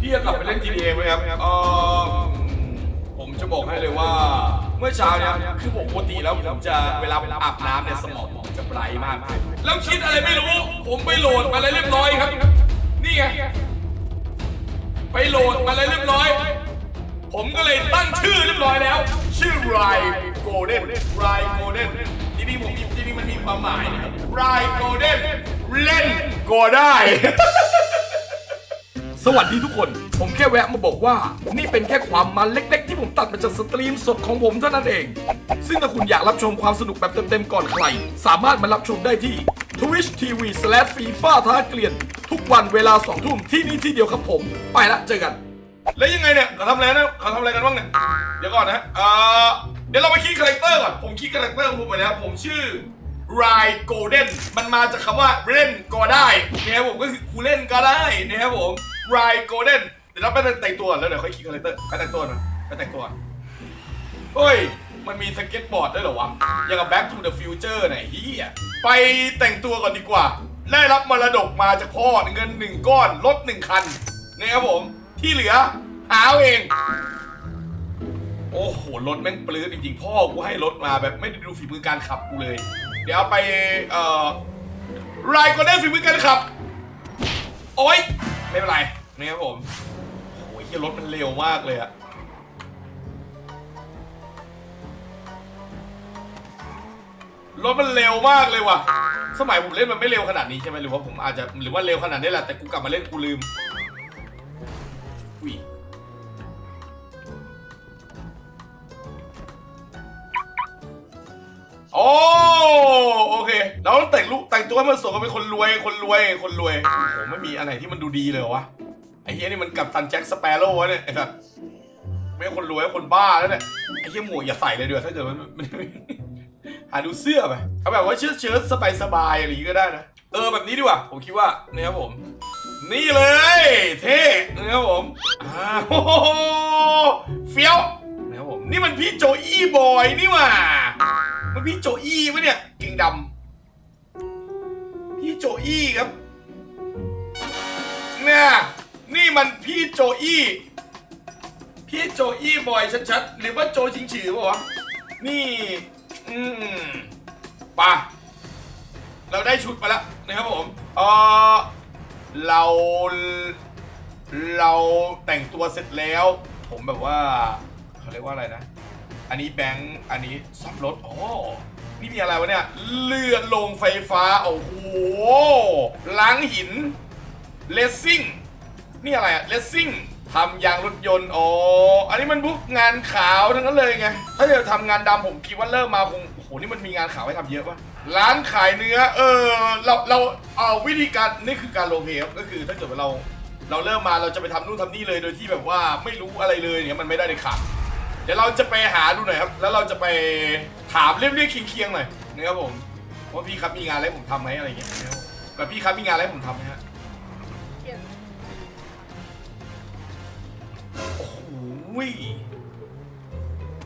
พี่จะกลับไปเล่น GTA ไหมครับเออผมจะบอกให้เลยว่า เมื่อเช้าเนี่ยคือผมปกติแล้วผมจะเวลาอาบน้ำเนี่ยสมองผมจะไบรท์มาก แล้วคิดอะไรไม่รู้ ผมไปโหลดมาแล้วเรียบร้อยครับ นี่ไง ไปโหลดมาแล้วเรียบร้อย ผมก็เลยตั้งชื่อเรียบร้อยแล้ว ชื่อ Rai Golden Rai Golden จริงๆผมจริงๆมันมีความหมายนะครับ Rai Golden เล่นก็ได้ สวัสดีทุกคน ผมแค่แวะมาบอกว่า นี่เป็นแค่ความมันเล็ก ๆ ที่ผมตัดมาจากสตรีมสดของผมเท่านั้นเอง ซึ่งถ้าคุณอยากรับชมความสนุกแบบเต็มๆก่อนใคร สามารถมารับชมได้ที่ Twitch TV slash FIFA ท้าเกลียน ทุกวันเวลา2ทุ่มที่นี่ที่เดียวครับผม ไปละเจอกัน แล้วยังไงเนี่ยเขาทำอะไรนะเขาทำอะไรกันบ้างเนี่ย เดี๋ยวก่อนนะเอ่อเดี๋ยวเราไปคีย์คาแรคเตอร์ก่อน ผมคีย์คาแรคเตอร์ของผมไปแล้วผมชื่อ Rai Golden มันมาจากคำว่าเล่นก็ได้นะครับผมก็คือกูเล่นก็ได้นะครับผม Rai Golden เดี๋ยวเราไปแต่งตัวก่อนแล้วเดี๋ยวค่อยคีย์คาแรคเตอร์ไปแต่งตัวนะไปแต่งตัวก่อนเฮ้ย มันมีสเก็ตบอร์ดด้วยเหรอวะ อย่างกับ Back to the Future ไหนเฮียไปแต่งตัวก่อนดีกว่า ได้รับมรดกมาจากพ่อเงินหนึ่งก้อนรถหนึ่งคันนะครับผม ที่เหลือหาเอาเอง โอ้โห รถแม่งปลื้ดจริงๆ พ่อกูให้รถมาแบบไม่ได้ดูฝีมือการขับกูเลย เดี๋ยวไป เอ่อรายก็ได้ฝีมือการขับ โอ๊ย ไม่เป็นไรนี่ครับผมโอ้ยเฮียรถมันเร็วมากเลยอะรถมันเร็วมากเลยว่ะ สมัยผมเล่นมันไม่เร็วขนาดนี้ใช่ไหมหรือว่าผมอาจจะหรือว่าเร็วขนาดนี้แหละแต่กูกลับมาเล่นกูลืมอุ้ย เราต้องแต่งลูกแต่งตัวให้มันสวยก็เป็นคนรวยคนรวยคนรวยโอ้โหไม่มีอะไรที่มันดูดีเลยเหรอวะไอ้เฮียนี่มันกับตันแจ็คสเปโร่วะเนี่ยไอ้สัสไม่ใช่คนรวยคนบ้าแล้วเนี่ยไอ้เฮียหมวกอย่าใส่เลยเดี๋ยวถ้าเกิดมันมันหาดูเสื้อไปเอาแบบว่าเชิ้ตเชิ้ตสบายสบายอะไรอย่างงี้ก็ได้นะเออแบบนี้ดีกว่าผมคิดว่านี่ครับผม นี่เลย เท่นะครับผมอ้าวโอ้โหเฟี้ยวนะครับผมนี่มันพี่โจอี้บอยนี่หว่ามันพี่โจอี้ปะเนี่ยเก่งดำ พี่โจอี้ครับเนี่ยนี่มันพี่โจอี้พี่โจอี้บอยชัดๆหรือว่าโจชิงฉือปะวะนี่ อืมไปะเราได้ชุดมาแล้วนะครับผมเออเรา เราแต่งตัวเสร็จแล้ว ผมแบบว่าเขาเรียกว่าอะไรนะ อันนี้แบงค์อันนี้ซ่อมรถ โอ๋อ นี่มีอะไรวะเนี่ย เลื่อนลงไฟฟ้า โอ้โห ล้างหิน เลสซิ่ง นี่อะไรอะเลสซิ่งทำยางรถยนต์อ๋ออันนี้มันพวกงานขาวทั้งนั้นเลยไง ถ้าจะทำงานดำผมคิดว่าเริ่มมาคง โอ้โห นี่มันมีงานขาวให้ทำเยอะปะร้านขายเนื้อ เออ เรา เราเอาวิธีการ นี่คือการโลเพครับก็คือถ้าเกิดว่าเรา เราเริ่มมาเราจะไปทำนู่นทำนี่เลย โดยที่แบบว่าไม่รู้อะไรเลยเนี่ยมันไม่ได้เลยขาด ดี๋ยวเราจะไปหาดูหน่อยครับ แล้วเราจะไปถามเรียบเรียกเคียงๆหน่อยนะครับผมว่าพี่ครับมีงานอะไรให้ผมทำไหมอะไรอย่างเงี้ยนะครับแบบพี่ครับมีงานอะไรให้ผมทำไหมฮะโอ้โห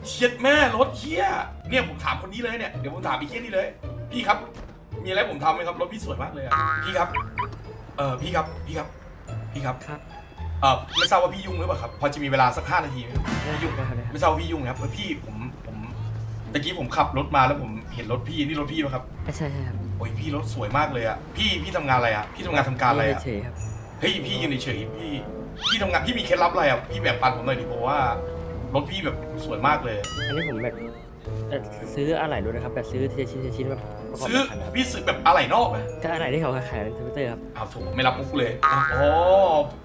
เฉียดแม่รถเฮียเนี่ยผมถามคนนี้เลยเนี่ยเดี๋ยวผมถามพี่เฮียนี่เลย พี่ครับ มีอะไรให้ผมทำไหมครับรถพี่สวยมากเลยอะพี่ครับ เออพี่ครับพี่ครับ พี่ครับ ครับ เออไม่ทราบว่าพี่ยุ่งหรือเปล่าครับ พอจะมีเวลาสักห้านาทีไหมครับได้ยุ่งได้ครับไม่ทราบว่าพี่ยุ่งไหมครับเพราะพี่ผมผมตะกี้ผมขับรถมาแล้วผมเห็นรถพี่นี่รถพี่ป่ะครับใช่ใช่ครับโอ้ยพี่รถสวยมากเลยอะพี่พี่ทำงานอะไรอะพี่ทำงานทำการอะไรอะเฉยๆครับเฮ้ยพี่ยืนเฉยๆพี่พี่ทำงานพี่มีเคล็ดลับอะไรอะพี่แบ่งปันผมหน่อยดิเพราะว่า รถพี่แบบสวยมากเลย อันนี้ผมแบบ เอ่อซื้ออะไรด้วยนะครับแบบซื้อทีละชิ้นทีละชิ้นแบบประกอบซื้อขายนะครับพี่ซื้อแบบอะไรนอกไหมก็อะไรที่เขาขายในทวิตเตอร์ครับอ้าวถูกไม่รับมุกเลยอ๋อ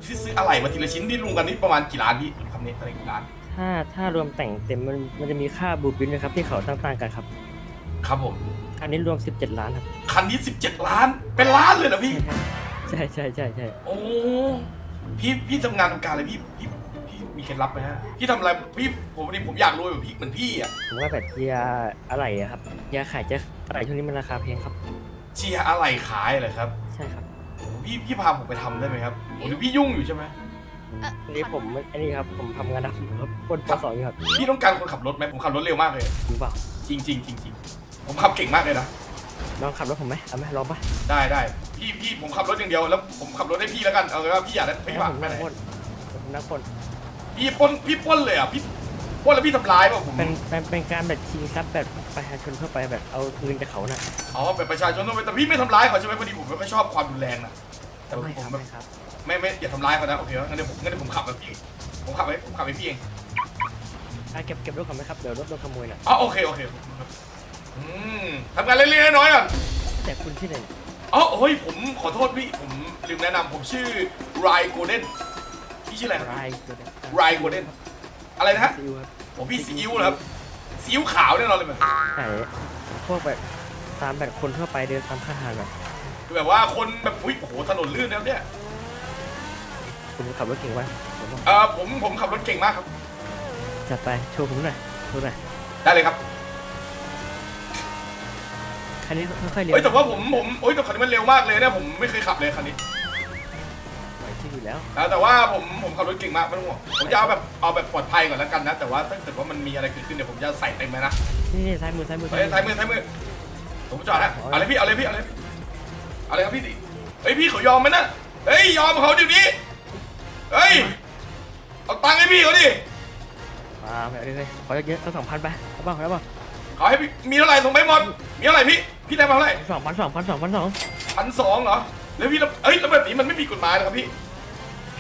พี่ซื้ออะไรมาทีละชิ้นที่รวมกันนี่ประมาณกี่ล้านพี่คำนี้อะไรกี่ล้านถ้าถ้ารวมแต่งเต็มมันมันจะมีค่าบูปินนะครับที่เขาต่างๆกันครับ ครับผมอันนี้รวม 17 ล้านครับคันนี้ 17 ล้าน เป็นล้านเลยเหรอพี่ ใช่ใช่ใช่ใช่โอ้พี่พี่ทำงานทำการอะไรพี่พี่พี่ มีเคล็ดลับไหมฮะพี่ทำอะไรพี่ผมวันนี้ผมอยากรวยแบบพี่เหมือนพี่อะผมว่าแบบเจียอะไรอะครับยาขายจะอะไรช่วงนี้มันราคาแพงครับ เชียร์อะไรขายเหรอครับใช่ครับโอ้พี่พี่พาผมไปทำได้ไหมครับโอ้หรือพี่ยุ่งอยู่ใช่ไหมอันนี้ผมอันนี้ครับผมทำงานดำอยู่ครับคนปสองอยู่ครับพี่ต้องการคนขับรถไหมผมขับรถเร็วมากเลย รู้เปล่าจริงจริงจริงจริงผมขับเก่งมากเลยนะลองขับรถผมไหมเอาไหมลองปะได้ได้พี่พี่ผมขับรถอย่างเดียวแล้วผมขับรถให้พี่แล้วกันเอาเลยว่าพี่อยากได้พี่ให้ฝากผมไปนั่งไหนบนผมนักปล้น พี่ปล้นพี่ปล้นเลยอะพี่ปล้นแล้วพี่ทำร้ายป่ะผมเป็นเป็นเป็นการแบบชิงทรัพย์แบบประชาชนทั่วไปแบบเอาเงินจากเขาน่ะอ๋อแบบประชาชนต้องไปแต่พี่ไม่ทำร้ายเขาใช่ไหมพอดีผมไม่ค่อยชอบความรุนแรงนะแต่ผมไม่คผรัมบแบบไม่ครับไม่ไม่อย่าทำร้ายเขานะโอเคงั้นเดี๋ยวผมงั้นเดี๋ยวผมขับแบบพี่ผมขับให้ผมขับให้พี่เองอะเก็บเก็บรถก่อนไหมครับเดี๋ยวรถโดนขโมยน่ะอ๋อโอเคโอเคครับอืมทำงานเล็กๆน้อยๆก่อน แต่คุณที่ไหนเนี่ยอ๋อโอ้ยผมขอโทษพี่ ผมลืมแนะนำผมชื่อไรโกลเด้นพี่ชื่ออะไรครับรายตัวเนี้ย ไรโกลเด้นอะไรนะฮะซีอิ๊วครับผมพี่ซีอิ๊วเหรอครับซีอิ๊วขาวแน่นอนเลยมันไหนพวกแบบตามแบบคนทั่วไปเดินตามข้างทางแบบคือแบบว่าคนแบบอุ้ยโอ้โหถนนลื่นแล้วเนี่ยคุณขับรถเก่งวะผมบอกเออผมผมขับรถเก่งมากครับจัดไปโชว์ผมหน่อยโชว์หน่อยได้เลยครับคันนี้ค่อยๆเลี้ยวเฮ้ยแต่ว่าผมผมโอ้ยแต่คันนี้มันเร็วมากเลยเนี่ยผมไม่เคยขับเลยคันนี้ ไหวที่อยู่แล้วนะแต่ว่าผมผมขับรถเก่งมากไม่ต้องห่วงผมจะเอาแบบเอาแบบปลอดภัยก่อนแล้วกันนะ แต่ว่าถ้าเกิดว่ามันมีอะไรเกิดขึ้นเดี๋ยวผมจะใส่เต็มเลยนะนี่นี่ซ้ายมือซ้ายมือเฮ้ยซ้ายมือซ้ายมือผมจอดนะเอาเลยพี่เอาเลยพี่เอาเลยเอาเลยครับพี่ดิเฮ้ยพี่เขายอมไหมนะเฮ้ยยอมเขาเดี๋ยวนี้เฮ้ยเอาตังค์ให้พี่เขาดิมาแบบนี้เลยขอเยอะๆสักสองพันไปเอาเปล่าเอาเปล่าขอให้พี่มีเท่าไหร่ส่งไปหมดมีเท่าไหร่พี่พี่ได้มาเท่าไหร่สองพันสองพันสองพันสองพันสองเหรอแล้วพี่แล้วเอ้ยแล้วแบบนี้มันไม่มีกฎหมายนะครับพี่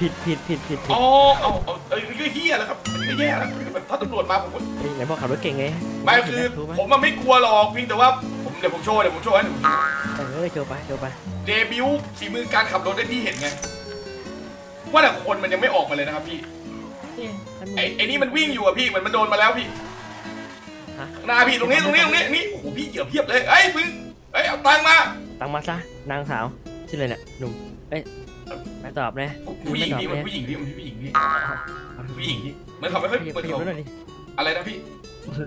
ผิดผิดผิดผิดผิดอ๋อเอาเอาเอ้ยนี่ก็เฮี้ยแล้วครับมันก็แย่แล้วคือแบบถ้าตำรวจมาผมก็เฮ้ยไหนบอกขับรถเก่งไงไม่คือถูกไหมผมมันไม่กลัวหรอกเพียงแต่ว่าผมเดี๋ยวผมโชว์เดี๋ยวผมโชว์ให้หนูเออโชว์ไปโชว์ไปเดบิวต์ฝีมือการขับรถได้พี่เห็นไงว่าแต่คนมันยังไม่ออกมาเลยนะครับพี่นี่คันมืไอ้ไอ้นี่มันวิ่งอยู่อะพี่มันมันโดนมาแล้วพี่ฮะข้างหน้าพี่ตรงนี้ตรงนี้ตรงนี้นี่โอ้โหพี่เหยียบเพียบเลยเอ้ยมึงเอ้ยเอาตังค์มา ตังมาซะนางสาวชื่ออะไรเนี่ยหนุ่มเอ้ย ไม่ตอบนะผู้หญิงไม่ตอบพี่มันนะผู้หญิงพี่มันผู้หญิงพี่ผู้หญิงพี่มันขับไม่ค่อยขยับมันขยับขับรถหน่อยดิอะไรนะพี่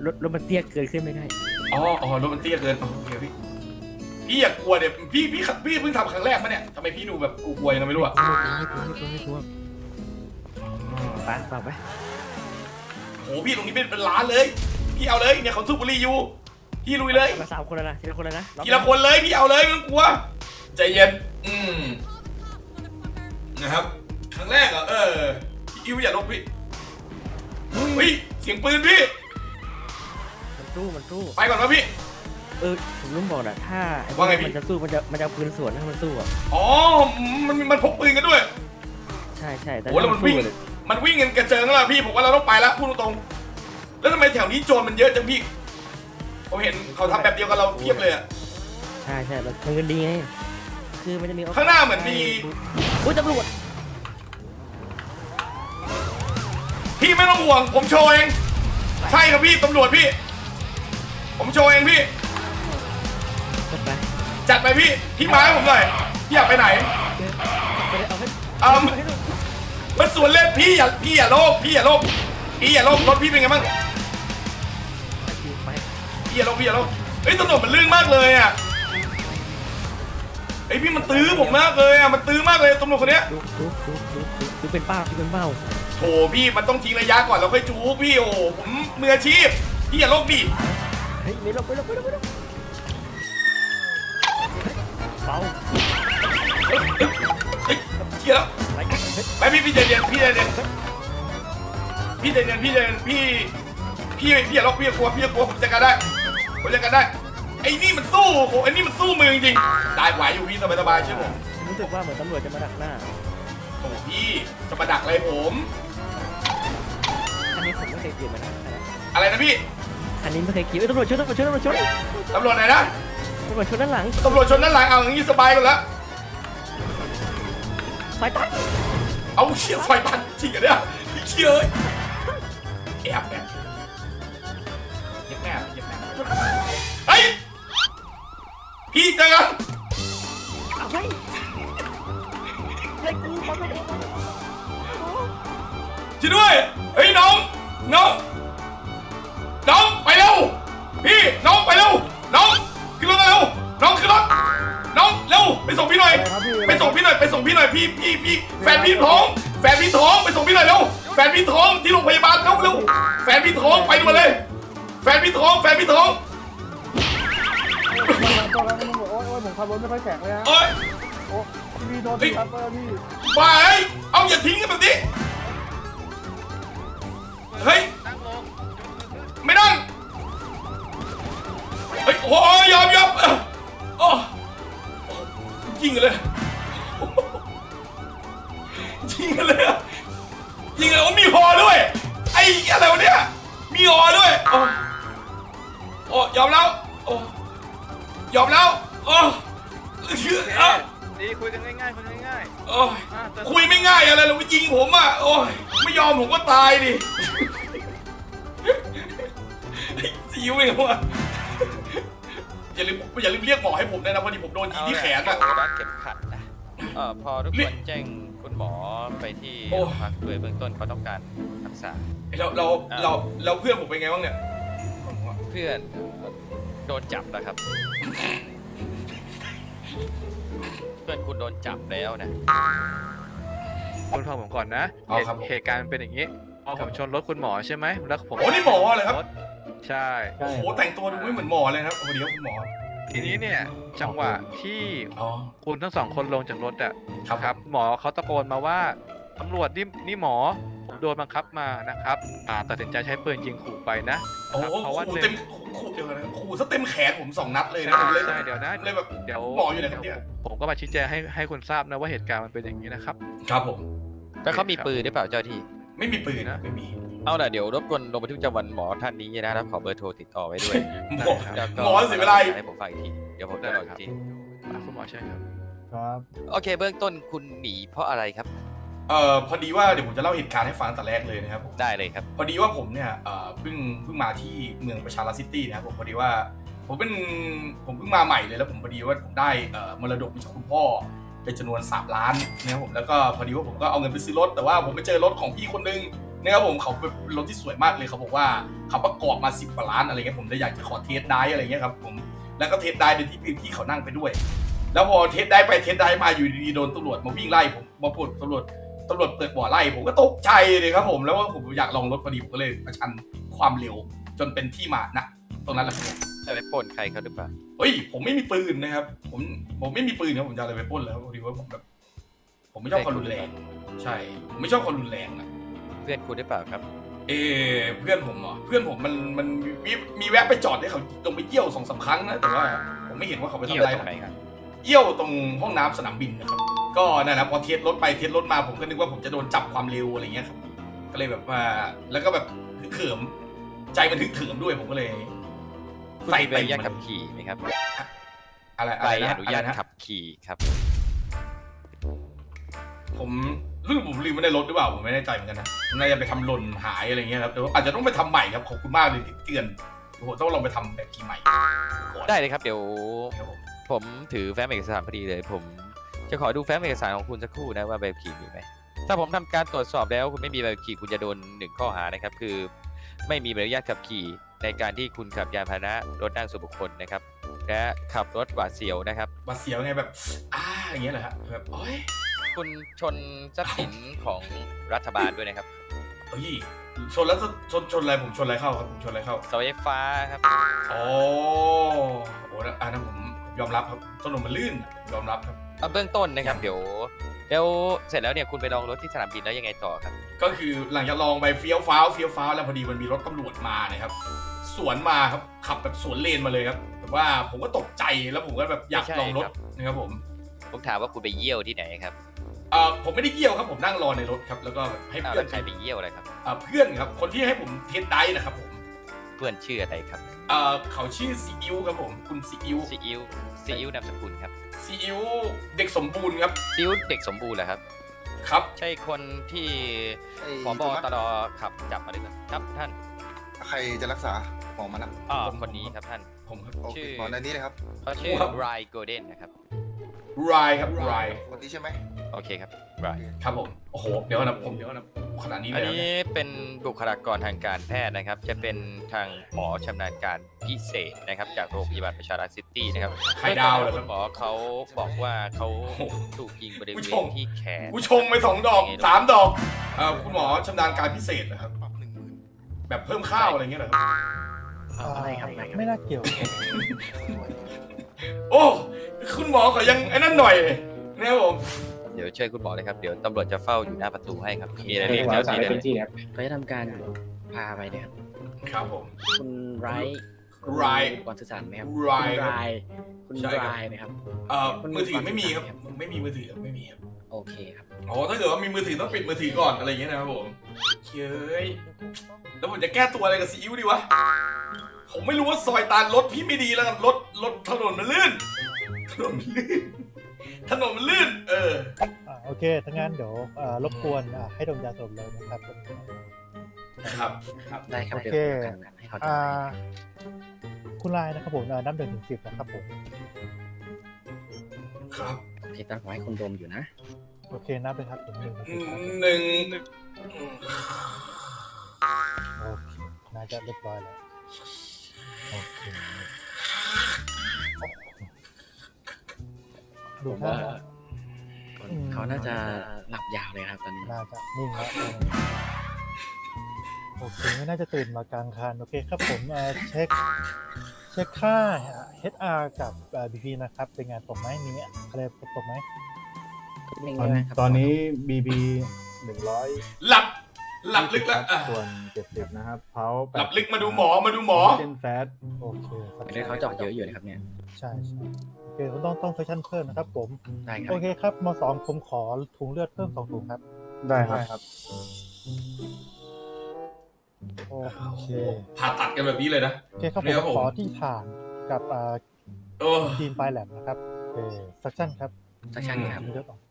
รถรถมันเตี้ยเกินขึ้นไม่ได้อ๋ออ๋อรถมันเตี้ยเกินอ๋อโอเคพี่พี่อย่ากลัวเดี๋ยวพี่พี่ขับพี่เพิ่งทำครั้งแรกปะเนี่ยทำไมพี่ดูแบบกลัวๆยังไงไม่รู้อะไม่กลัวไม่กลัวไม่กลัวไปไปไปโหพี่ตรงนี้เป็นเป็นล้านเลย พี่เอาเลยเนี่ยเขาสูบบุหรี่อยู่พี่ลุยเลยมาสามคนแล้วนะทีละคนเลยนะทีละคนเลยพี่เอาเลยไม่ต้องกลัวใจเย็นอืม นะครับ ครั้งแรกเหรอเออพี่อิวอย่าลบพี่อุ้ยเฮ้ยเสียงปืนพี่ มันสู้มันสู้ไปก่อนวะพี่ เออผมลืมบอกนะถ้าไอ้ว่าไงพี่ มันจะสู้มันจะมันจะเอาปืนสวนนะมันสู้อะอ๋อมันมันพกปืนกันด้วย ใช่ใช่แต่โอ้แล้วมันวิ่ง สู้เลยมันวิ่งกันกระเจิงแล้วล่ะพี่ผมว่าเราต้องไปแล้วพูดตรงๆแล้วทำไมแถวนี้โจรมันเยอะจังพี่ผมเห็นเขาทำแบบเดียวกับเราเพียบเลยอะ ใช่ใช่มันเงินดีไงคือมันจะมีข้างหน้าเหมือนมี อุ้ยตำรวจพี่ไม่ต้องห่วง ผมโชว์เอง ใช่ครับพี่ตำรวจพี่ ผมโชว์เองพี่ กดไปจัดไปพี่พี่มาให้ผมหน่อยพี่อยากไปไหนไปเลยเอาให้เอ่มให้ดูมันสวนเล่นพี่อย่าพี่อย่าโลภพี่อย่าโลภพี่อย่าโลภรถพี่เป็นไงบ้างไปพี่อย่าโลภพี่อย่าโลภเฮ้ยตำรวจมันลื่นมากเลยอะ ไอยพี่มันตื้อผมมากเลยอะมันตื้อมากเลยตำรวจคนเนี้ย ดูดูดูดูดูดูเป็นเป้าดูเป็นเป้าโถพี่มันต้องทิ้งระยะก่อนแล้วค่อยจู๊พี่โอ้โหผมมืออาชีพพี่อย่าโลภดิเฮ้ยไม่ลงไม่ลงไม่ลงไม่ลงเป้าเฮ้ยเชี่ยแล้วไปเฮ้ยไปพี่พี่ใจเย็นพี่ใจเย็นพี่ใจเย็นพี่ใจเย็นพี่พี่พี่อย่าล็อกพี่อย่ากลัวพี่อย่ากลัวผมจัดการได้ผมจัดการได้ ไอ้นี่มันสู้โอ้โหไอ้นี่มันสู้มือจริงๆได้ไหวอยู่พี่สบายสบายๆเชื่อผมรู้สึกว่าเหมือนตำรวจจะมาดักหน้า โอ้โหพี่จะมาดักอะไรผมคันนี้ผมไม่เคยขี่มานะอะไรนะพี่คันนี้ไม่เคยขี่เอ้ยตำรวจชนตำรวจชนตำรวจชนตำรวจไหนนะตำรวจชนด้านหลังตำรวจชนด้านหลังเอาอย่างนี้สบายกันแล้วไฟตัดเอาเชี่ยไฟตันจริงเหรอเนี่ยเชี่ยเอ้ยแอบแอบเย็บแม่เย็บแม่เฮ้ย พี่เจอกันเอาไว้ไอ้กูมันไม่ได้ช่วยด้วยเฮ้ยน้องน้องน้องไปเร็วพี่น้องไปเร็วน้องขึ้นรถเร็วน้องขึ้นรถน้องเร็วไปส่งพี่หน่อย ไปส่งพี่หน่อยไปส่งพี่หน่อยพี่พี่พี่แฟนพี่ท้อง แฟนพี่ท้องไปส่งพี่หน่อยเร็วแฟนพี่ท้องที่โรงพยาบาลเร็วเร็วแฟนพี่ท้องไปด่วนเลย แฟนพี่ท้อง แฟนพี่ท้อง ตอนนั้นตำรวจโอ้ยโอ้ยผมขับรถไม่ค่อยแข็งเลยฮะเอ้ยโอ้พี่โดนทีครับเออพี่บ้าเอ้ยเอาอย่าทิ้งกันแบบนี้เฮ้ยนั่งลงไม่นั่งเฮ้ยโอ้ยยอมยอมเออโอ้ยิงกันเลยยิงกันเลยอะยิงเลยโอ้มีหอด้วยไอ้อะไรวะเนี่ยมีหอด้วยโอ้โอ้ยอมแล้วโอ้ ยอมแล้วโอ้คือโอเคอะดีคุยกันง่ายๆคุยกันง่ายโอ้ยๆอะแต่คุยไม่ง่ายอะไรเลยมายิงผมอะโอ้ยไม่ยอมผมก็ตายดิไอ้ซิวเองวะอย่าลืมอย่าลืมเรียกหมอให้ผมด้วยนะพอดีผมโดนยิงที่แขนอะรัดเข็มขัดนะเอ่อพอทุกคนแจ้งคุณหมอไปที่โอ้ โรงพักด้วยเบื้องต้นเขาต้องการรักษา เราเราเราเราเพื่อนผมเป็นไงบ้างเนี่ย เพื่อน โดนจับนะครับ เพื่อนคุณโดนจับแล้วนะคุณฟังผมก่อนนะเอาเหตุครับเหตุการณ์มันเป็นอย่างนี้พอผมชนรถคุณหมอใช่ไหมแล้วผมโอ้นี่หมอเลยครับ ถใช่ โอ้โหแต่งตัวดูไม่เหมือนหมอเลยนะครับโอ้เดี๋ยวคุณหมอ ทีนี้เนี่ยจังหวะที่อ๋อ คุณทั้งสองคนลงจากรถอะครับ ครับ หมอเขาตะโกนมาว่าตำรวจนี่นี่หมอผมโดนบังคับมานะครับอ่าตัดสินใจใช้ปืนยิงขู่ไปนะ โอ้ครับโหเพราะว่าขู่หนึ่ง เต็ม ขู่เดียวกันนะขู่ซะเต็มแขนผมสองนัดเลยนะผมเลยใช่เดี๋ยวนะเลยแบบเดี๋ยวหมออยู่ไหนครับเนี่ยผมก็มาชี้แจงให้ให้คุณทราบนะว่าเหตุการณ์มันเป็นอย่างนี้นะครับ ครับผมแล้วเขามีปืนหรือเปล่าเจ้าที่ ไม่มีปืนนะไม่มีเอาล่ะเดี๋ยวรบกวนลงบันทึกประจำวันหมอท่านนี้นะครับขอเบอร์โทรติดต่อไว้ด้วยหมอแล้วก็หมอเสียเวลาอีกให้ผมฟังอีกทีเดี๋ยวผมจะบอกอีกทีอ่าคุณหมอใช่ครับครับ โอเค เบื้องต้นคุณหนีเพราะอะไรครับ เอ่อพอดีว่าเดี๋ยวผมจะเล่าเหตุการณ์ให้ฟังตั้งแต่แรกเลยนะครับผมได้เลยครับ พอดีว่าผมเนี่ยเอ่อเพิ่งเพิ่งมาที่เมืองประชารัฐซิตี้นะครับผมพอดีว่าผมเป็นผมเพิ่งมาใหม่เลยแล้วผมพอดีว่าผมได้เอ่อมรดกมาจากคุณพ่อเป็นจำนวน 3 ล้านนะครับผมแล้วก็พอดีว่าผมก็เอาเงินไปซื้อรถ แต่ว่าผมไปเจอรถของพี่คนนึงนะครับผมเขาเป็นรถที่สวยมากเลยเขาบอกว่าเขาประกอบมา 10กว่าล้านอะไรเงี้ยผมเลยอยากจะขอเทสได้อะไรเงี้ยครับผมแล้วก็เทสได้โดยที่พี่เขานั่งไปด้วย แล้วพอเทสได้ไปเทสได้มาอยู่ดีๆโดนตำรวจมาวิ่งไล่ผมมาปลดตำรวจ ตำรวจเปิดบ่อไล่ผมก็ตกใจเลยครับผมแล้วว่าผมอยากลองรถพอดีผมก็เลยประชันความเร็วจนเป็นที่มานะตรงนั้นแหละครับผมจะไปปล้นใครเขาหรือเปล่าเฮ้ยผมไม่มีปืนนะครับ ผมผมไม่มีปืนครับผมจะเอาอะไรไปปล้นแล้วพอดีว่าผมแบบผมไม่ชอบคนรุนแรง ใช่ผมไม่ชอบคนรุนแรงนะเพื่อนคุณหรือเปล่าครับเออเพื่อนผมเหรอเพื่อนผมมันมันมีมีแวะไปจอดให้เขาลงไปเยี่ยวสองสามครั้งนะแต่ว่าผมไม่เห็นว่าเขาไปทำเกี่ยวอะไรตรงไหนนะครับครับ เยี่ยวตรงห้องน้ำสนามบินนะครับ ก็นั่นแหละพอเทสรถไปเทสรถมาผมก็นึกว่าผมจะโดนจับความเร็วอะไรเงี้ยครับ ก็เลยแบบว่าแล้วก็แบบฮึกเขิมใจมันฮึกเขิมด้วยผมก็เลยคุณใส่มีใบเต็อมนุญาตมาขับขี่ไหมครับอะไรอะใบไรนะอนุญาตะไรนะขับขี่ครับ ผมรู้สึกผมลืมไว้ในรถหรือเปล่าผมไม่แน่ใจเหมือนกันนะผมน่าจะไปทำหล่นหายอะไรเงี้ยครับเดี๋ยวอาจจะต้องไปทำใหม่ครับขอบคุณมากเลยที่เตือนเดี๋ยวผมต้องลองไปทำแบบขี่ใหม่ก่อนได้เลยครับเดี๋ยวครับ ผมผมถือแฟ้มเอกสารพอดีเลย ผมจะขอดูแฟ้มเอกสารของคุณสักครู่นะว่าใบขับขี่มีไหมถ้าผมทำการตรวจสอบแล้วคุณไม่มีใบขับขี่คุณจะโดนหนึ่งข้อหานะครับคือ ไม่มีใบอนุญาตขับขี่ในการที่คุณขับยานพาหนะรถนั่งส่วนบุคคลนะครับและขับรถหวาดเสียวนะครับ บาดเสียวไงแบบอ้าอย่างเงี้ยเหรอฮะแบบโอ้ยคุณชนทรัพย์สินของรัฐบาลด้วยนะครับเฮ้ยชนแล้วจะชนชนอะไรผมชนอะไรเข้าครับผมชนอะไรเข้าเสาไฟฟ้าครับโอ้โหนะอันนั้นผม ยอมรับครับถนนมันลื่นยอมรับครับ เอาเบื้องต้นนะครับ เดี๋ยวแล้วเสร็จแล้วเนี่ยคุณไปลองรถที่สนามบินแล้วยังไงต่อครับ ก็คือหลังจากลองไปเฟี้ยวฟ้าวเฟี้ยวฟ้าวแล้วพอดีมันมีรถตำรวจมานะครับ สวนมาครับขับแบบสวนเลนมาเลยครับแต่ว่าผมก็ตกใจแล้วผมก็แบบอยากไม่ใช่ลองรถครับนะครับผมผมถามว่าคุณไปเยี่ยวที่ไหนครับเอ่อผมไม่ได้เยี่ยวครับผมนั่งรอในรถครับแล้วก็แบบให้อ้าวเพื่อแล้นวใครไปเยี่ยวอะไรครับ เอ่อเพื่อนครับคนที่ให้ผมเทสไดฟ์นะครับผมเพื่อนชื่ออะไรครับเอ่อเขาชื่อซีอิ๊วครับผมคุณซีอิ๊วซีอิ๊วซีอิ๊วนามสกุลครับซีอิ๊วเด็กสมบูรณ์ครับซีอิ๊วเด็กสมบูรณ์เหรอครับ ครับใช่คนที่ผบตรขับจับมาหรือเปล่าครับท่านใครจะรักษาหมอมานะอ๋อคนนี้ครับท่าน ผมครับโอเคชื่อ หมอในนี้เลยครับเขาชื่อครับไรโกลเด้นนะครับ ไรครับไรคนนี้ใช่ไหมโอเคครับไรครับผมโอ้โหเดี๋ยวนะผมเดี๋ยวนะขนาดนี้อันเลยนี้นะเป็นบุคลากรทางการแพทย์นะครับ จะเป็นทางหมอชำนาญการพิเศษนะครับ จากโรงพยาบาลประชารัฐซิตี้นะครับไข่ดาวเหรอคคุรับ ณหมอเขาบอกว่าเขาโอ้โหถูกยิงบริเวผู้ณชมที่แขนกูชงไปสองดอกสามดอกเอ่อคุณหมอชำนาญการพิเศษนะครับ ปรับหนึ่งหมื่นแบบเพิ่มข้าวอะไรเงี้ยเหรอครับ อะไรครับอะไรครับไม่น่าเกี่ยว โอ้ คุณหมอขอยังไอ้นั่นหน่อยนะครับผมเดี๋ยวเชิญคุณหมอเลยครับ เดี๋ยวตำรวจจะเฝ้าอยู่หน้าประตูให้ครับ มีอะไรเรียกเจ้าที่ได้เลยเขาจะทำการพาไปเนี่ยครับครับผม คุณไรท์ไรท์อุปกรณ์สื่อสารไหมครับไรท์คุณครับไรท์คุณใช่ครับไรท์นะครับเอ่อมันมีมือถือไม่มีครับความสำคัญไม่มีมือถือครับไม่มีครับโอเคครับอ๋อถ้าเกิดว่ามีมือถือต้องปิดมือถือก่อนอะไรอย่างเงี้ยนะครับผมเฮ้ยแล้วผมจะแก้ตัวอะไรกับซีอิ๊วดีวะผมไม่รู้ว่าซอยตาลรถพี่ไม่ดีแล้วกันรถรถถนนมันลื่น ถนนมันลื่น ถนนมันลื่น เออ อ่าโอเคถ้างั้นเดี๋ยวอ่ารบกวนอ่าให้ดมยาสลบเลยนะครับ ครับ ครับ ได้ครับโอเดี๋ยวเค กันกันให้เขาดูอ่าคุณลายนะครับผมอ่านับหนึ่งถึงสิบนะครับผม ครับโอเคตอนผมให้คุณดมอยู่นะ โอเคนับเลยครับถึงหนึ่งถึงอืสิบครับมหนึ่งโอเคน่าจะเรียบร้อยแล้ว โอเค ดูผมท่าว่าอืมเขาน่าจะหลับยาวเลยครับตอนนี้ น่าจะนิ่งแล้วเออโอเคไม่น่าจะตื่นมากลางคันโอเคครับผมเอ่อเช็คเช็คค่า HR กับเอ่อ BP นะครับ เป็นงานตกไหมมีอะไรตกไหมนิ่งตอนๆนะครับตอนนี้ BB หนึ่งร้อยหลับ หลับลึกแล้วอะส่วนเจ็ดสิบนะครับเพาหลับลึกมาดูหมอมาดูหมอเส้นแฟตโอเคครับเลือดเขาเจอกเยอะอยู่นะครับเนี่ย ใช่ใช่โอเคผมต้องต้องเซสชั่นเพิ่มนะครับผม ได้ครับ โอเคครับมสองผมขอถุงเลือดเพิ่มสองถุงครับ ได้ครับ โอเคผ่าตัดกันแบบนี้เลยนะ โอเคครับผเนี่ยมครับผมขอที่ฐานกับอ่าโอ้ทีมปลายแหลมนะครับโอเคซักชั่นครับสักชั่นหนึ่งครับถุงเลือดออกโอเค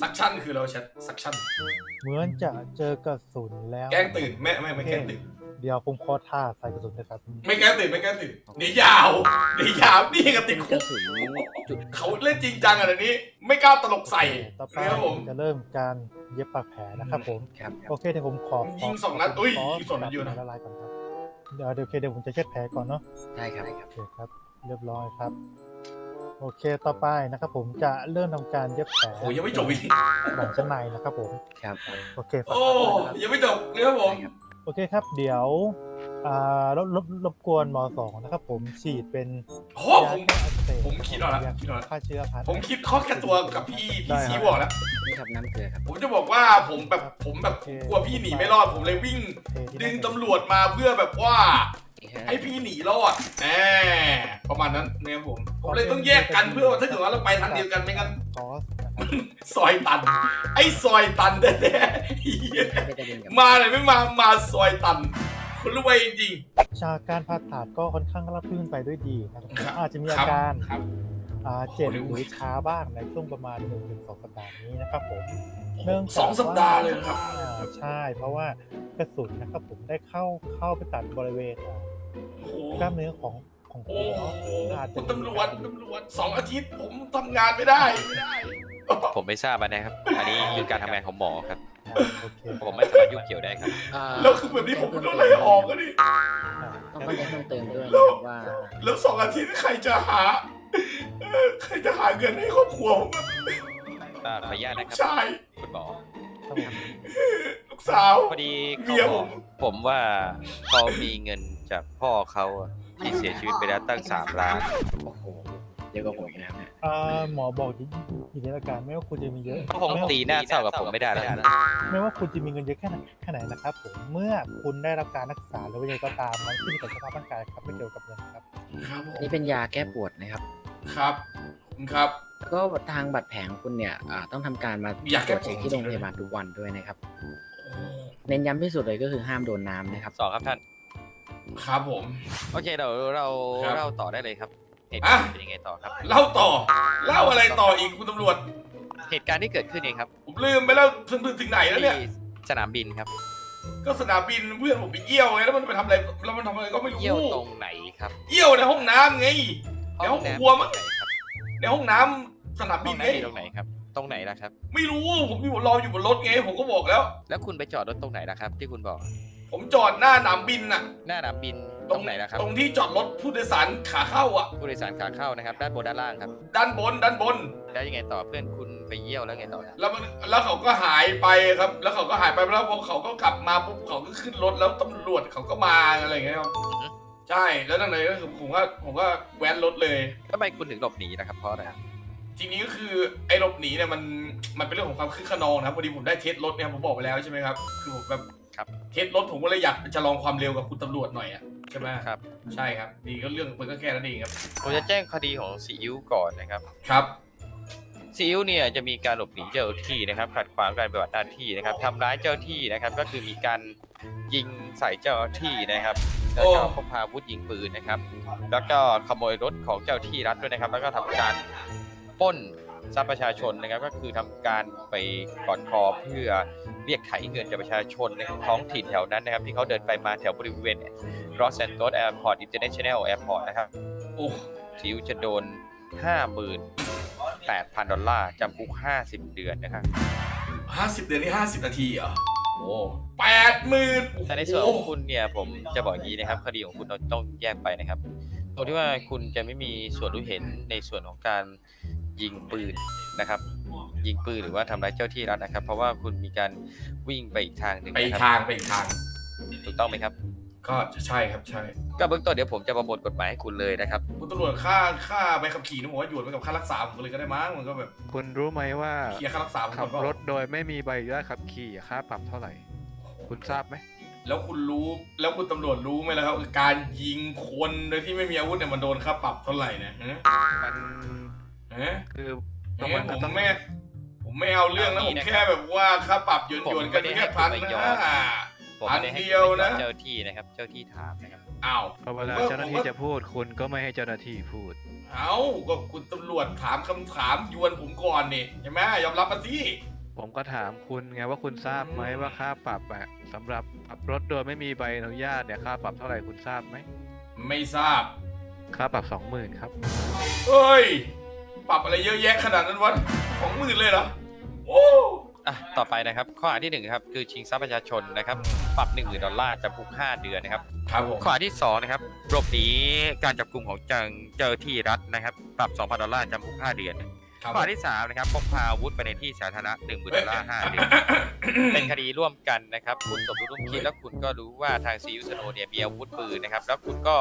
ซักชั่นคือเราแชทซักชั่น เหมือนจะเจอกระสุนแล้ว แกล้งตื่นไม่ไม่ไม่แกล้งตื่น เดี๋ยวผมขอท่าใส่กระสุนด้วยครับ ไม่แกล้งตื่นไม่แกล้งตื่นเดี๋ยวยาวเดี๋ยวยาวนี่ก็ติดกคุระกสุนจุดเขาเล่นจริงจังอะเดี๋ยวนี้ไม่กล้าตลกใส่ต่อไปนะครับผมจะเริ่มการเย็บปากแผลนะครับผม ครับโอเคเดี๋ยวผมขอยิงสองนัดอุ้ยขยิงสองนัดอยู่นะละลายก่อนครับเดี๋ยวเดี๋ยวโอเคเดี๋ยวผมจะเช็ดแผลก่อนเนาะ ได้ครับโอเคครับ เรียบร้อยครับ โอเคต่อไปนะครับผมจะเริ่มทำการเย็บแผลโอ้ยังไม่จบอีกหลังชั้นในนะครับผมครับโอเคฝากโอ้ไว้นะครับยังไม่จบเลยครับผมได้ครับโอเคครับเดี๋ยวอ่ารบรบรบกวนหมอสองนะครับผมฉีดเป็นโอ้ผมยาแก้อักเสบผมคิดเอาละคิดเอาละฆ่าเชื้อพันผมคิดข้อแค่ตัวกับพี่พี่ซีบอกแล้ว นี่ครับน้ำเกลือครับผมจะบอกว่าผมแบบผมแบบกลัวพี่หนีไม่รอดผมเลยวิ่ง ดึงตำรวจมาเพื่อแบบว่า ให้พี่หนีรอดแหมประมาณนั้นเนี่ยผม ผมเลยต้องแยกกันเพื่อว่าถ้าเกิดว่าเราไปทางเดียวกันไม่งั้นคอสนะครับซอยตัน ไอ้ซอยตันแท้ๆเหี้ยไม่ได้เดินกับมาเลยไม่มามาซอยตันคนรวยจริงจากการผ่าตัดก็ค่อนข้างรับรื่นไปด้วยดีนะครับครับอาจจะมีครัอาบการครับอ่าเจ็บโอ้โหหรือช้าบ้างในช่วงประมาณ1นถึงสสัปดาห์นี้นะครับผมเนื่องจากสองสัปดาห์เลยเหรอครับอ่าใช่ เพราะว่ากระสุนนะครับผมได้เข้าเข้าไปตัดบริเวณอ่าโอ้โห กล้ามเนื้อของของโอ้หัวโหอาจจะคุณตำรวจตำรวจสองอาทิตย์ผมทำงานไม่ได้ไม่ได้ผมไม่ทราบนะครับ อันนี้คือการทำงานของหมอครับอ่าโอเคผมไม่สามารถยุ่งเกี่ยวได้ครับ อ่าแล้วคือแบบนี้ผมโดนไล่ออกก็ดิอ่าต้องเข้าใจเพิ่มเติมด้วยนะครับว่าแล้วสองอาทิตย์ใครจะหาเอ่อใครจะหาเงินให้ครอบครัวผมอะอ่าขออนุญาตลูนะกครับ ชาย คุณหมอ ครับผมลูกสาว พอดีเมียผมผมว่าเขามีเงิน จากพ่อเขาอะที่เสียชีวิตไปแล้วตั้งสามล้าน โอ้โหเยอะกว่าผมอีกนะครับเนี่ยอ่าหมอบอกอยู่อยู่ในอาการไม่ว่าคุณจะมีเยอะเขาคงตีหน้าเศร้ากับผมไม่ได้แล้วนะไม่ว่าคุณจะมีเงินเยอะแค่ไหนแค่ไหนนะครับผมเมื่อคุณได้รับการรักษาหรือว่ายังไงก็ตามมันขึ้นอยู่กับสภาพร่างกายครับไม่เกี่ยวกับเงินครับ ครับผมนี่เป็นยาแก้ปวดนะครับ ครับครับก็ทางบัตรแผลของคุณเนี่ยอ่าต้องทำการมาอยากตแก้รวจเช็คปวดที่โรงพยาบาลทุกวันด้วยนะครับ เน้นย้ำที่สุดเลยก็คือห้ามโดนน้ำนะครับ สองครับท่าน ครับผม โอเคเดี๋ยวเราครับ เล่าต่อได้เลยครับเหตุอะการณ์เป็นยังไงต่อครับ เล่าต่อ เล่าอะไรต่ออีกคุณตำรวจ เหตุการณ์ที่เกิดขึ้นเองครับผมลืมไปแล้วถึงถึงไหนแล้วเนี่ย ที่สนามบินครับก็สนามบินเพื่อนผมไปเยี่ยวไงแล้วมันไปทำอะไรแล้วมันทำอะไรก็ไม่รู้ เยี่ยวตรงไหนครับเยี่ยวในห้องน้ำไง ในห้องครัวมั้งห้องน้ำอยู่ไหนครับในห้องน้ำสนามห้บิอนงไง น้ำอยู่ตรงไหนครับ ตรงไหนล่ะครับ ไม่รู้ผมอยู่รออยู่บนรถไง ผมก็บอกแล้ว แล้วคุณไปจอดรถตรงไหนล่ะครับ ที่คุณบอก ผมจอดหน้าสนามบินน่ะ หน้าสนามบินตตรรงงไหนล่ะครับตรงที่จอดรถผู้โดยสารขาเข้าอะ ผู้โดยสารขาเข้านะครับ ด้านบนด้านล่างครับ ด้านบนด้านบน แล้วยังไงต่อเพื่อนคุณไปเยี่ยวแล้วไงต่อครับแล้วมันแล้วเขาก็หายไปครับ แล้วเขาก็หายไปแล้วพอเขาก็กลับมาปุ๊บเขาก็ขึ้นรถแล้วตำรวจเขาก็มาอะไรอย่างเงี้ยครับใช่แล้วตั้งแต่ก็คือผมก็ผมก็แว้นรถเลย ทำไมคุณถึงหลบหนีนะครับเพราะอะไรครับทีนี้ก็คือไอ้หลบหนีเนี่ยมันมันเป็นเรื่องของความคึกขนองนะครับพอดีผมได้เทสรถเนี่ยผมบอกไปแล้วใช่ไหมครับคือผมแบบ ครับเทสรถผมก็เลยอยากจะลองความเร็วกับคุณตำรวจหน่อยอะใช่ไหมครับ ใช่ครับนี่ก็เรื่องมันก็แค่นั้นเองครับผมจะแจ้งคดีของซีอิ๊วก่อนนะครับครับซีอิ๊วเนี่ยจะมีการหลบหนีเจ้าหน้าที่นะครับ ขัดขวางการปฏิบัติหน้าที่นะครับทำร้ายเจ้าหน้าที่นะครับ ก็คือมีการยิงใส่เจ้าหน้าที่นะครับแล้วก็โอ้พกพาอาวุธยิงปืนนะครับ แล้วก็ขโมยรถของเจ้าหน้าที่รัฐด้วยนะครับ แล้วก็ทำการปล้น ทรัพย์ประชาชนนะครับก็คือทำการไปกอดคอเพื่อเรียกไถเงินจากประชาชนในท้องถิ่นแถวนั้นนะครับ ที่เขาเดินไปมาแถวบริเวณรอสแซนโตสแอร์พอร์ตอินเตอร์เนชั่นแนลแอร์พอร์ตนะครับโอ้ซิวจะโดน 58,000 ดอลลาร์จำคุก 50 เดือนนะครับห้าสิบเดือนนี่ห้าสิบนาทีเหรอโอ้แปดหมื่นแต่ในส่วนของคุณเนี่ยผมจะบอกอย่างนี้นะครับคดีของคุณเราต้องแยกไปนะครับตรงที่ว่าคุณจะไม่มีส่วนรู้เห็นในส่วนของการ ยิงปืนนะครับ ยิงปืนหรือว่าทำร้ายเจ้าที่รัฐนะครับ เพราะว่าคุณมีการวิ่งไปอีกทางหนึ่งไปอีกนะคทารับงไปอีกทาง ถูกต้องไหมครับ ก็ใช่ครับใช่ก็เบื้องต้นเดี๋ยวผมจะประมวลกฎหมายให้คุณเลยนะครับ คุณตำรวจค่าค่าใบขับขี่นะผมว่าหยวนไปกับค่ารักษาผมก็เลยก็ได้มั้งมันก็แบบคุณรู้ไหมว่า เคลียร์ค่ารักษาผมขัก่อบนเปล่ารถโดยไม่มีใบอนุญาตขับขี่ค่าปรับเท่าไหร่ คุณทราบไหมแล้วคุณรู้แล้วคุณตำรวจรู้ไหมล่ะครับการยิงคนโดยที่ไม่มีอาวุธเนี่ยมันโดนค่าปรับเท่าไหร่เนะฮะมัน ฮะคือตเอ๊ะรงมันผมต้อง ไม่ ผมไม่เอาเรื่องนะเอาผงี้มนะครับแค่แบบว่าค่าปรับหยวนผมหยวนๆกันไม่ได้แค่ให้พันคุณไปนะยอมผมไม่ได้ให้อันเดียวนะ เจ้าหน้าที่นะครับ เจ้าที่ถามนะครับ อ้าว พอเวลาผมว่าเจ้าหน้าที่จะพูดคุณก็ไม่ให้เจ้าหน้าที่พูด เอาก็คุณตำรวจถามคำถามยวนผมก่อนนี่ใช่ไหมยอมรับมาสิ ผมก็ถามคุณไงว่าคุณทราบไหมว่าค่าปรับอะสำหรับขับรถโดยไม่มีใบอนุญาตเนี่ยค่าปรับเท่าไหร่คุณทราบไหมไม่ทราบค่าปรับสองหมื่นครับ เอ้ย ปรับอะไรเยอะแยะขนาดนั้นวะสองหมื่นเลยเหรอโอ้อะต่อไปนะครับ ข้อหาที่หนึ่งครับคือชิงทรัพย์ประชาชนนะครับ ปรับ1 0,000ดอลลาร์จำคุก5เดือนนะครับ ครับผมข้อหาที่สองนะครับหลบหนีการจับกลุ่มของเจ้าเจ้าหน้าที่รัฐนะครับ ปรับ2,000ดอลลาร์จำคุก5เดือน ครับข้อหาที่สามนะครับพกพาอาวุธไปในที่สาธารณะ10,000ดอลลาร์5เดือนเป็นคดีร่วมกันนะครับคุณสมรู้ร่วมคิดแล้วคุณก็รู้ว่าทางซียูสโนเนี่ยมีอาวุธปืนนะครับแล้วคุณก็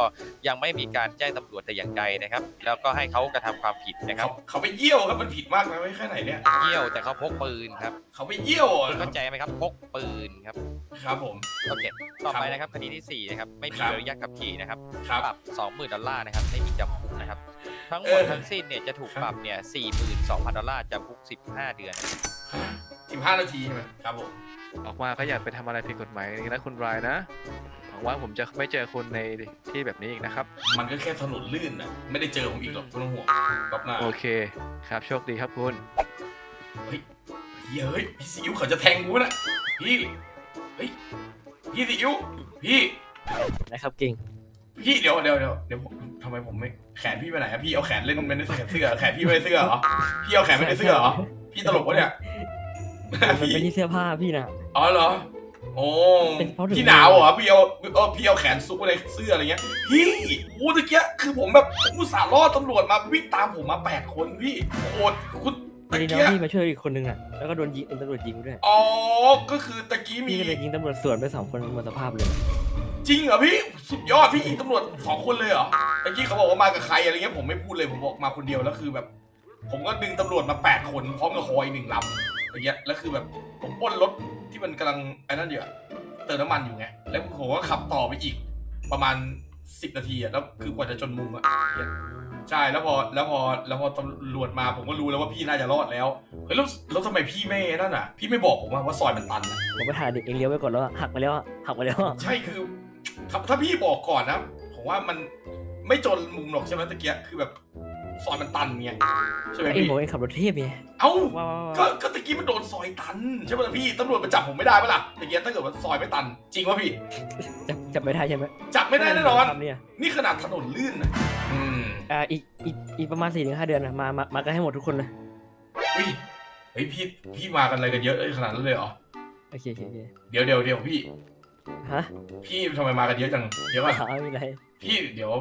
ยังไม่มีการแจ้งตำรวจแต่อย่างใดนะครับ แล้วก็ให้เขากระทำความผิดนะครัเขาบเขาไปเยี่ยวครับมันผิดมากนะไม่แค่ไหนเนี่ย เยี่ยวแต่เขาพกปืนครับเขาไปเยี่ยวอะคุณเข้าใจไหมครับพกปืนครับครับผม โอเคต่อไปนะครับคดีที่4นะครับไม่มีครับ ใบอนุญาตขับขี่นะครับครับ ปรับ20,000ดอลลาร์นะครับไม่มีจำคุก นะครับ ทั้งหมดเออทั้งสิ้นเนี่ยจะถูกครับปรับเนี่ย42,000ดอลลาร์จำคุก 15 เดือน สิบห้านาทีใช่ไหมครับผมออกมาก็อย่าไปทำอะไรผิดกฎหมายนี่นะคุณรายนะหวังว่าผมจะไม่เจอคุณในที่แบบนี้อีกนะครับ มันก็แค่ถนนลื่นนะไม่ได้เจอผมอีกหรอกไม่ต้องห่วงรอบหน้าโอเคครับโชคดีครับคุณ เฮ้ยเฮ้ยพี่ซีอิ๊วเขาจะแทงกูนะพี่เฮ้ยพี่ซีอิ๊วพี่นะครับเก่ง พี่เดี๋ยวเดี๋ยวเดี๋ยวเดี๋ยวผมทำไมผมไม่แขนพี่ไปไหนอะพี่เอาแขนเล่นไม่ได้ใส่เสื้อแขนพี่ไม่ได้เสื้อเหรอพี่เอาแขนไม่ได้เสื้อเหรอพี่ตลกวะเนี่ยมันเป็นที่เสื้อผ้าพี่นะอ๋อเหรอโอ้เป็นเพราะถึงพี่หนาวเหรอพี่เอาเออพี่เอาแขนซุกไว้ในเสื้ออะไรเงี้ยพี่โอ้ตะเกียคือผมแบบผมอุตส่าห์ล่อตำรวจมาวิ่งตามผมมาแปดคนพี่โคตรคุณพอตะดีน้อเกีงยพี่มาช่วยอีกคนนึงอะแล้วก็โดนยิงเป็นตำรวจยิงด้วยอ๋อก็คือตะกี้มีพี่ก็เลยยิงตำรวจสวนไปสองคนหมดสภาพเลย จริงเหรอพี่สุดยอดพี่ยิงตำรวจสองคนเลยเหรอตะกี้เขาบอกว่ามากับใครอะไรเงี้ยผมไม่พูดเลยผมบอกมาคนเดียวแล้วคือแบบ ผมก็ดึงตำรวจมาแปดคนพร้อมกับคอยหนึ่งลำอย่างเงี้ยแล้วคือแบบผมปล้นรถที่มันกำลังไอ้นั่นอยู่อะเติมน้ำมันอยู่ไงแล้วผมก็ขับต่อไปอีก ประมาณสิบนาทีอะแล้วคือกว่าจะจนมุมอะใช่แล้วพอแล้วพอแล้วพอตำรวจมาผมก็รู้แล้วว่าพี่น่าจะรอดแล้วเฮ้ยแล้วแล้วทำไมพี่ไม่นั่นอะพี่ไม่บอกผมว่าว่าซอยมันตันอะผมไปถ่ายเด็กเองเลี้ยวไว้ก่อนแล้วอะหักไปแล้วอะหักไปแล้วอะ ใช่คือ ถ้าถ้าพี่บอกก่อนนะผมว่ามันไม่จนมุมหรอกใช่ไหมตะเกียคือแบบซอยมันตันไงใช่ไหมเองพี่บอกเองขับรถเทพไงเอ้าว้าวว้าวก็ว้าวก็ตะกี้มันโดนซอยตันใช่ไหมล่ะพี่ตำรวจมาจับผมไม่ได้ปะล่ะตะกี้ถ้าเกิดว่าซอยไม่ตัน จริงป่ะพี่ จับจับไม่ได้ใช่ไหมจับไม่ได้แน่นอนทำเนี่ยนี่ขนาดถนนลื่นนะอืมอ่าอีกอีกอีกประมาณสี่ถึงห้าเดือนนะมามามากันให้หมดทุกคนเลยเฮ้ยเฮ้ยพี่พี่มากันอะไรกันเยอะขนาดนั้นเลยเหรอโอเคโอเคโอเคเดี๋ยวเดี๋ยวเดี๋ยวพี่ ฮะพี่ทำไมมากันเยอะจังเยอะป่ะหาไม่มีอะไรพี่เดี๋ยว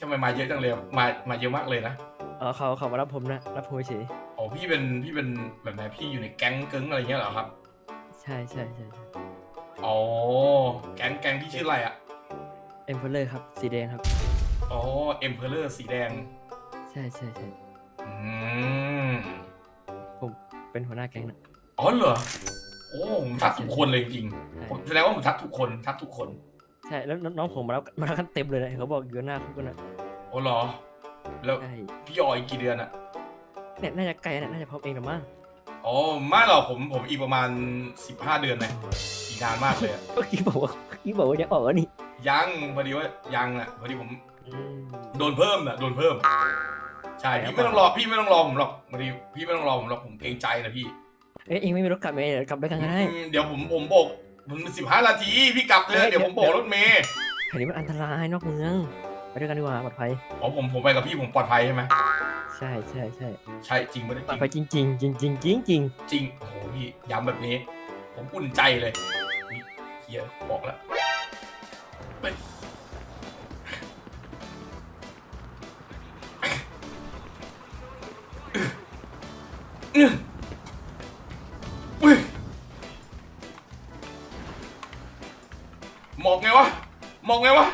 ทำไมมาเยอะจังเลยมามาเยอะมากเลยนะเออเขาเขามารับผมนะรับผมเฉยอ๋อพี่เป็นพี่เป็นแบบไหนพี่อยู่ในแก๊งเกึ้งอะไรเงี้ยเหรอครับ ใช่ใช่ใช่ใช่อ๋อแก๊งแก๊งพี่ชื่ออะไรอะเอ็มเพลเลอร์ครับสีแดงครับอ๋อเอ็มเพลเลอร์สีแดง ใช่ใช่ใช่อืมผมเป็นหัวหน้าแก๊งนะอ๋อเหรอ โโอ้ผมทักทุกคนเลยจริงๆผมแสดงว่าผมทักทุกคนทักทุกคน ใช่แล้วน้องผมมาแล้วมาแล้วกันเต็มเลยนะเขาบอกอยู่หน้าคุกกันนะโอ้เหรอ แล้วใช่พี่ออยกี่เดือนอะเนี่ยน่าจะไกลนะน่าจะพร้อมเองหรือมั้งอ๋อไม่หรอกผมผมอีกประมาณ 15 เดือนเลยอีกนานมากเลยอะเมื่อกี้บอกว่าเมื่อกี้บอกว่าจะออกแล้วนี่ยังพอดีว่ายังอะพอดีผมอืม โดนเพิ่มน่ะโดนเพิ่ม ใช่พี่ไม่ต้องรอพี่ไม่ต้องรอผมหรอกพอดีพี่ไม่ต้องรอผมหรอกผมเกรงใจนะพี่ เอ๊ะเองไม่มีรถกลับไหมเดี๋ยวกลับด้วยกันก็ได้ อืมเดี๋ยวผมผมโบกผมสิบห้านาที พี่กลับเถเอ้อะยเดี๋ยวผมโบกรถเมย์แถวนี้มันอันตรายนอกเมือง ไปด้วยกันดีกว่าปลอดภัย อ๋อผมผมไปกับพี่ผมปลอดภัยใช่ไหมใช่ใช่ใช่ใช่จริงไม่ได้ปลอดจภัริยงจริงจริงจริงจริงจริงจริงโอ้โหพี่ย้ำแบบนี้ ผมอุ่นใจเลยนี่เฮียบอกแล้วไปอื้ออุ้ย มอกไงวะ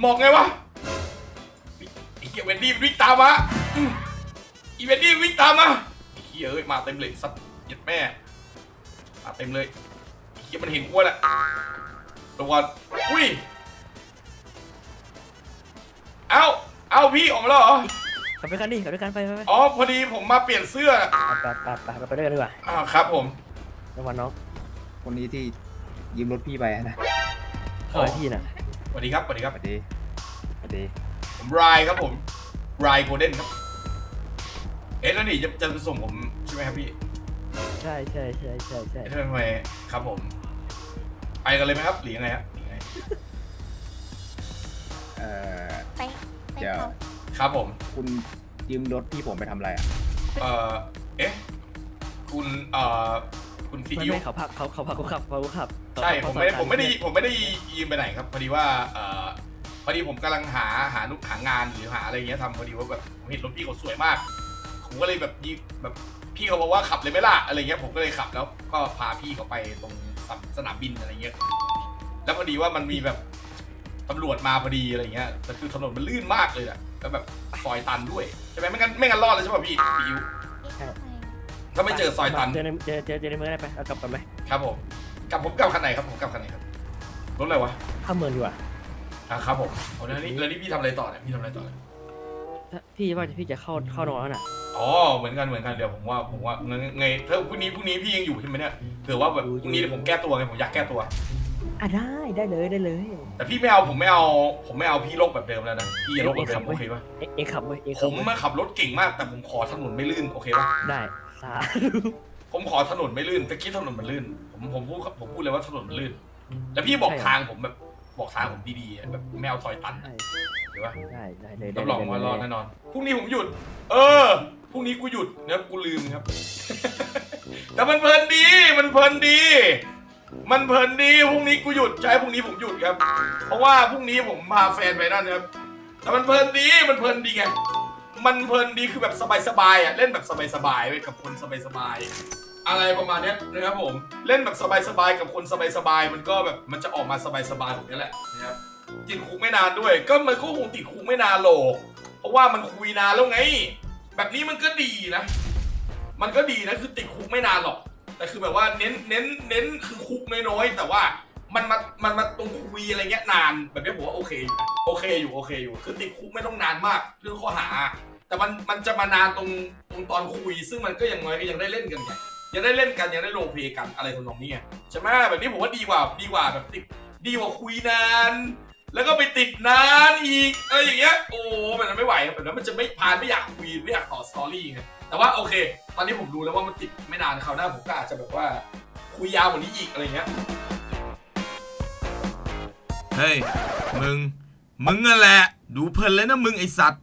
หมอกไงวะไอ้เฮียเวนดี้วิ่งตามมาอื้ออีเวนดี้วิ่งตามมาไอ้เฮียเอ้ยมาเต็มเลยสัตว์เหยียดแม่มาเต็มเลยไอ้เฮียมันเห็นกูแหละตัวก่อนอุ้ยเอ้าเอ้าพี่ออกมาแล้วเหรอ กลับด้วยกันดิกลับด้วยกันไปไปไปอ๋อพอดีผมมาเปลี่ยนเสื้อไปไปไปไปไปด้วยกันดีกว่าอ่าครับผมระวังน้องคนนี้ที่ยืมรถพี่ไปอะนะเข้าไปพี่น่ะสวัสดีครับสวัสดีครับ สวัสดีสวัสดีผมรายครับผมรายโกลเด้นครับ เอ๊ะแล้วนี่จะจะไปส่งผมใช่ไหมครับพี่ใช่ใช่ใช่ใช่ใช่เอ๊ะทำไมครับผม ไปกันเลยไหมครับหรือยังไงครับหรือยังไงเอ่อ ไปไปเดี๋ยว เขาครับผม คุณยืมรถพี่ผมไปทำอะไรอะ เอ่อ เอ๊ะ คุณ เอ่อ คุณซีไม่อิ๊วไม่เขาพักเขาเขาพักเขาขับเขาขับใช่ผมไม่ได้เขาผมไม่ได้เขาผมไม่ได้ยืมไปไหนครับพอดีว่าเอ่อพอดีผมกำลังหาหานุหางานหรือหาอะไรอย่างเงี้ยทำพอดีว่าแบบผมเห็นรถพี่เขาสวยมาก ผมก็เลยแบบยิแบบพี่เขาบอกว่าขับเลยไหมล่ะอะไรเงี้ยผมก็เลยขับแล้วก็พาพี่เขาไปตรงสนสนามบินอะไรเงี้ยแล้วพอดีว่ามันมีแบบตำรวจมาพอดีอะไรเงี้ยแต่คือถนนมันลื่นมากเลยอะแล้วแบบซอยตันด้วยใช่ไหมไม่งั้นไม่งั้นรอดเลยใช่ป่ะพี่พี่อิ๊ว ถ้าไม่เจอซอยตัน เจอในเจอเจอเจอในเมืองได้ไปเอากลับกันไหมครับผมกลับผมกลับคันไหนครับผมกลับคันไหนครับรถอะไรวะเข้าเมืองดีกว่าอะครับผมเอาแล้วนี่แล้วนี่พี่ทำอะไรต่อเนี่ยพี่ทำอะไรต่อเนี่ยถ้าพี่ว่าจะพี่จะเข้าเข้านอนแล้วน่ะอ๋อเหมือนกันเหมือนกันเดี๋ยวผมว่าผมว่าไงไงถ้าพรุ่งนี้พรุ่งนี้พี่ยังอยู่ใช่ไหมเนี่ยเผื่อว่าแบบอยู่พรุ่งนี้เดี๋ยวผมแก้ตัวไงผมอยากแก้ตัว อะได้ได้เลยได้เลยแต่พี่ไม่เอาผมไม่เอา ผมไม่เอาพี่โลกแบบเดิมแล้วนะพี่อย่าโลกแบบเดิมโอเคปะเอ๊ะเองขับเว้ยเองผขับมเว้ยมาขับรถเก่งมากแต่ผมขอถนนไม่ลื่นโอเคปะได้ สาผมขอถนนไม่ลื่นตะกี้ถนนมันลื่น ผมผมพูดผมพูดเลยว่าถนนมันลื่น แล้วพี่บอกทางผมแบบบอกทางผมดีๆแบบไม่เอาซอยตันได้เห็นปะได้ได้เลยรับรองว่ารอดแน่นอนพรุ่งนี้ผมหยุด เออพรุ่งนี้กูหยุดเนี่ยกูลืมครับ แต่มันเพลินดีมันเพลินดี มันเพลินดีพรุ่งนี้กูหยุดใช่พรุ่งนี้ผมหยุดครับ เพราะว่าพรุ่งนี้ผมพาแฟนไปนั่นครับแต่มันเพลินดีมันเพลินดีไง มันเพลินดีคือแบบสบายๆอะเล่นแบบสบายๆไปกับคนสบายๆอะไรประมาณเนี้ยนะครับผมเล่นแบบสบายๆกับคนสบายๆมันก็แบบมันจะออกมาสบายๆแบบนี้แหละนะครับติดคุกไม่นานด้วย ก็มันก็คงติดคุกไม่นานหรอกเพราะว่ามันคุยนานแล้วไง แบบนี้มันก็ดีนะ มันก็ดีนะคือติดคุกไม่นานหรอก แต่คือแบบว่าเน้นเน้นเน้นคือคุกน้อยๆแต่ว่ามันมา มันมาตรงคุยอะไรเงี้ยนานแบบนี้ผมว่าโอเค โอเคอยู่โอเคอยู่ คือติดคุกไม่ต้องนานมากเรื่องข้อหา แต่มันมันจะมานานตรงตรงตอนคุย ซึ่งมันก็ยังน้อยก็ยังได้เล่นกันไงยังได้เล่นกันยังได้โรลเพลย์กันอะไรทำนองนี้ไงใช่ไหมแบบนี้ผมว่าดีกว่าดีกว่าแบบติดดีกว่าคุยนาน แล้วก็ไปติดนานอีกเอออย่างเงี้ยโอ้แบบนั้นไม่ไหวครับแบบนั้นมันจะไม่พานไม่อยากคุยไม่อยากต่อสตอรี่ไงแต่ว่าโอเค ตอนนี้ผมดูแล้วว่ามันติดไม่นานคราวหน้าผมก็อาจจะแบบว่าคุยยาวกว่านี้อีกอะไรเงี้ยเฮ้ยมึง มึงนั่นแหละ ดูเพลินเลยนะมึงไอสัตว์